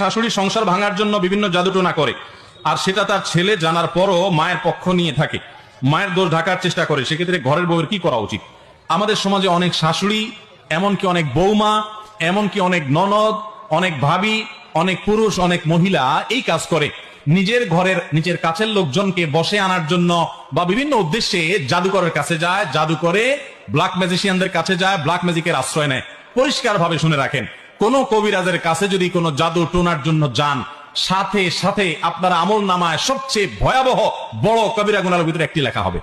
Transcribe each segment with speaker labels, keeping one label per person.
Speaker 1: শাশুড়ি সংসার ভাঙার জন্য বিভিন্ন জাদুটোনা করে, আর সেটা তার ছেলে জানার পরও মায়ের পক্ষ নিয়ে থাকে। মায়ের দোষ ঢাকার চেষ্টা করে, সেক্ষেত্রে ঘরের বউয়ের কি করা উচিত? আমাদের সমাজে অনেক শাশুড়ি, এমনকি অনেক বৌমা এমনকি অনেক ননদ, অনেক ভাবি, অনেক পুরুষ, অনেক মহিলা এই কাজ করে। নিজের ঘরের, নিজের কাছের লোকজনকে বসে আনার জন্য বা বিভিন্ন উদ্দেশ্যে জাদুকরের কাছে যায়, জাদু করে ব্ল্যাক ম্যাজিশিয়ানদের কাছে যায় ব্ল্যাক ম্যাজিকের আশ্রয় নেয়। পরিষ্কার ভাবে শুনে রাখেন। কোন কবিরাজের কাছে যদি কোনো জাদু টোনার জন্য যান, সাথে সাথে আপনার আমল নামায় সবচেয়ে ভয়াবহ বড় কবিরা গুনার ভিতরে একটি লেখা হবে।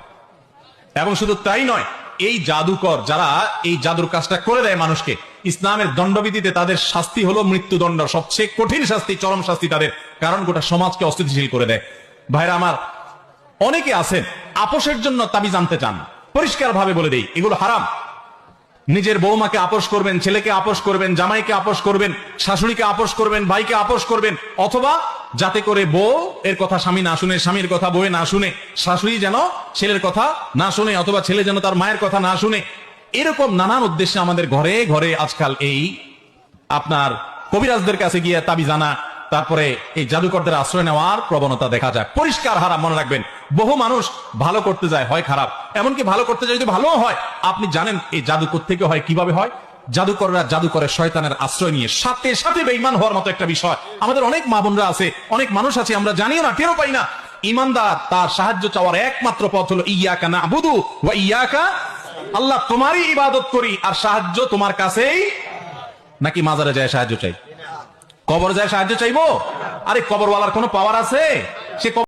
Speaker 1: এবং শুধু তাই নয়, এই জাদুকর যারা এই জাদুর কাজটা করে দেয় মানুষকে, ইসলামের দণ্ডবিধিতে তাদের শাস্তি হলো মৃত্যুদণ্ড, সবচেয়ে কঠিন শাস্তি, চরম শাস্তি তাদের, কারণ গোটা সমাজকে অস্থিতিশীল করে দেয়। ভাইরা আমার, অনেকে আছেন, আপোষের জন্য তাবি জানতে চান পরিষ্কার ভাবে বলে দেই, এগুলো হারাম। নিজের বৌমাকে আপোষ করবেন, ছেলেকে আপোষ করবেন, জামাইকে আপোষ করবেন, শাশুড়িকে আপোষ করবেন, ভাইকে আপোষ করবেন, অথবা যাতে করে বউ এর কথা স্বামী না শুনে, স্বামীর কথা বউয়ে না শুনে, শাশুড়ি যেন ছেলের কথা না শুনে, অথবা ছেলে যেন তার মায়ের কথা না শুনে, এরকম নানান উদ্দেশ্যে আমাদের ঘরে ঘরে আজকাল এই আপনার কবিরাজদের কাছে গিয়ে তাবি জানা তারপরে এই জাদুকরদের আশ্রয় নেওয়ার প্রবণতা দেখা যায় পরিষ্কার হারাম, মনে রাখবেন। বহু মানুষ ভালো করতে যায়, হয় খারাপ। এমনকি ভালো করতে যায় যদি ভালো হয়, আপনি জানেন এই জাদু থেকে হয়, কীভাবে হয়? জাদুকররা জাদু করে শয়তানের আশ্রয় নিয়ে সাথে সাথে বেইমান হওয়ার মতো একটা বিষয়। আমাদের অনেক মা বোনরা আছে, অনেক মানুষ আছে, আমরা জানিও না, টেরও পাই না। ইমানদার তার সাহায্য চাওয়ার একমাত্র পথ হলো ইয়াকা না বুধু ওয়া ইয়াকা আল্লাহ তোমারই ইবাদত করি, আর সাহায্য তোমার কাছেই নাকি মাজারে যায় সাহায্য চাই? কবর যায় সাহায্য চাইব? আরে কবরওয়ালার কোনো পাওয়ার আছে? সে